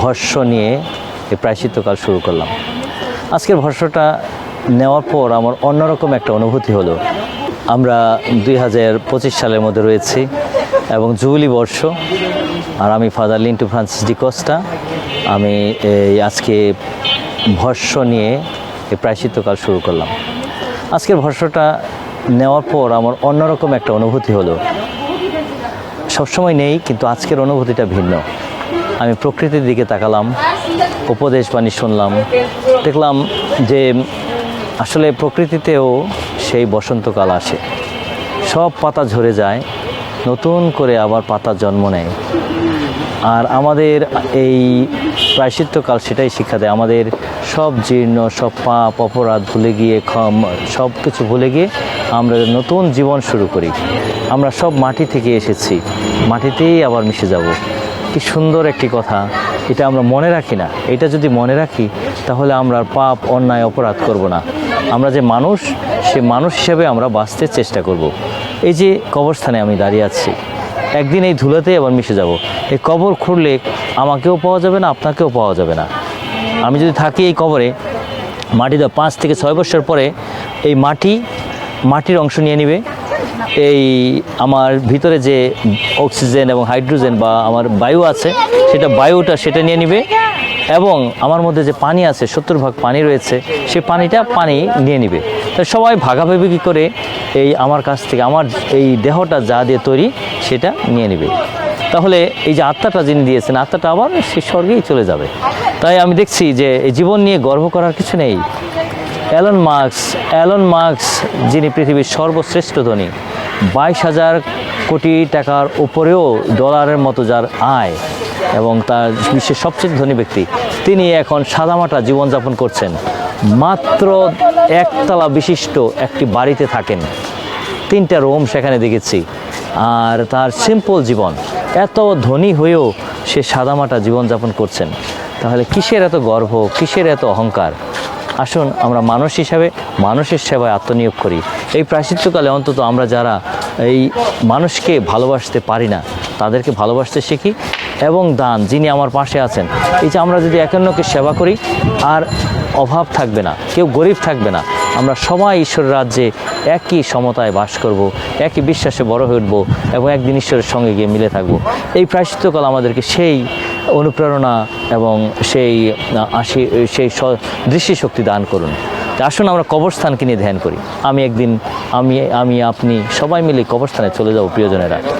ভস্য নিয়ে এই প্রায়শ্চিত্তকাল শুরু করলাম। আজকের ভস্যটা নেওয়ার পর আমার অন্যরকম একটা অনুভূতি হলো। আমরা দুই হাজার পঁচিশ সালের মধ্যে রয়েছি এবং জুবলি বর্ষ আর আমি ফাদার লিন্টু ফ্রান্সিস ডিকোস্টা আমি এই আজকে ভস্য নিয়ে এই প্রায়শ্চিত্তকাল শুরু করলাম। আজকের ভস্যটা নেওয়ার পর আমার অন্যরকম একটা অনুভূতি হলো। সবসময় নেই, কিন্তু আজকের অনুভূতিটা ভিন্ন। আমি প্রকৃতির দিকে তাকালাম, উপদেশ বাণী শুনলাম। দেখলাম যে আসলে প্রকৃতিতেও সেই বসন্তকাল আসে। সব পাতা ঝরে যায়, নতুন করে আবার পাতা জন্ম নেয়। আর আমাদের এই প্রায়শ্চিত্তকাল সেটাই শিক্ষা দেয়। আমাদের সব জীর্ণ, সব পাপ, অপরাধ ভুলে গিয়ে, ক্ষম, সব কিছু ভুলে গিয়ে আমরা নতুন জীবন শুরু করি। আমরা সব মাটি থেকে এসেছি। মাটিতেই আবার মিশে যাব। কি সুন্দর একটি কথা। এটা আমরা মনে রাখি না। এটা যদি মনে রাখি, তাহলে আমরা পাপ, অন্যায়, অপরাধ করব না। আমরা যে মানুষ, সে মানুষ হিসেবে আমরা বাঁচতে চেষ্টা করব। এই যে কবরস্থানে আমি দাঁড়িয়ে আছি, একদিন এই ধুলোতে আবার মিশে যাব। এই কবর খুঁড়লে আমাকেও পাওয়া যাবে না, আপনাকেও পাওয়া যাবে না। আমি যদি থাকি এই কবরে, মাটি দাও পাঁচ থেকে ছয় বছর পরে এই মাটি, মাটির অংশ নিয়ে নিবে। এই আমার ভিতরে যে অক্সিজেন এবং হাইড্রোজেন বা আমার বায়ু আছে, সেটা বায়ুটা সেটা নিয়ে নিবে এবং আমার মধ্যে যে পানি আছে, সত্তর ভাগ পানি রয়েছে, সে পানিটা পানি নিয়ে নিবে। তাই সবাই ভাগাভাগি করে এই আমার কাছ থেকে, আমার এই দেহটা যা দিয়ে তৈরি, সেটা নিয়ে নেবে। তাহলে এই যে আত্মাটা যিনি দিয়েছেন, আত্মাটা আবার সে স্বর্গেই চলে যাবে। তাই আমি দেখছি যে এই জীবন নিয়ে গর্ব করার কিছু নেই। অ্যালন মার্কস অ্যালন মার্কস যিনি পৃথিবীর সর্বশ্রেষ্ঠ ধনী, বাইশ হাজার কোটি টাকার উপরেও ডলারের মতো যার আয় এবং তার বিশ্বের সবচেয়ে ধনী ব্যক্তি, তিনি এখন সাদামাটা জীবনযাপন করছেন। মাত্র একতলা বিশিষ্ট একটি বাড়িতে থাকেন। তিনটা রুম সেখানে দেখেছি। আর তার সিম্পল জীবন, এত ধনী হয়েও সে সাদামাটা জীবনযাপন করছেন। তাহলে কিসের এত গর্ব, কিসের এত অহংকার? আসুন, আমরা মানুষ হিসাবে মানুষের সেবায় আত্মনিয়োগ করি। এই প্রায়শ্চিত্তকালে অন্তত আমরা যারা এই মানুষকে ভালোবাসতে পারি না, তাদেরকে ভালোবাসতে শিখি এবং দান, যিনি আমার পাশে আছেন। এই যে আমরা যদি এক অন্যকে সেবা করি, আর অভাব থাকবে না, কেউ গরিব থাকবে না, আমরা সবাই ঈশ্বর রাজ্যে একই সমতায় বাস করব, একই বিশ্বাসে বড় হয়ে উঠবো এবং একদিন ঈশ্বরের সঙ্গে গিয়ে মিলে থাকব। এই প্রায়শ্চিত্যকাল আমাদেরকে সেই অনুপ্রেরণা এবং সেই আশি সেই দৃষ্টিশক্তি দান করুন। আসুন আমরা কবরস্থানকে নিয়ে ধ্যান করি। আমি একদিন, আমি আমি, আপনি সবাই মিলে কবরস্থানে চলে যাব, প্রিয়জনেরা।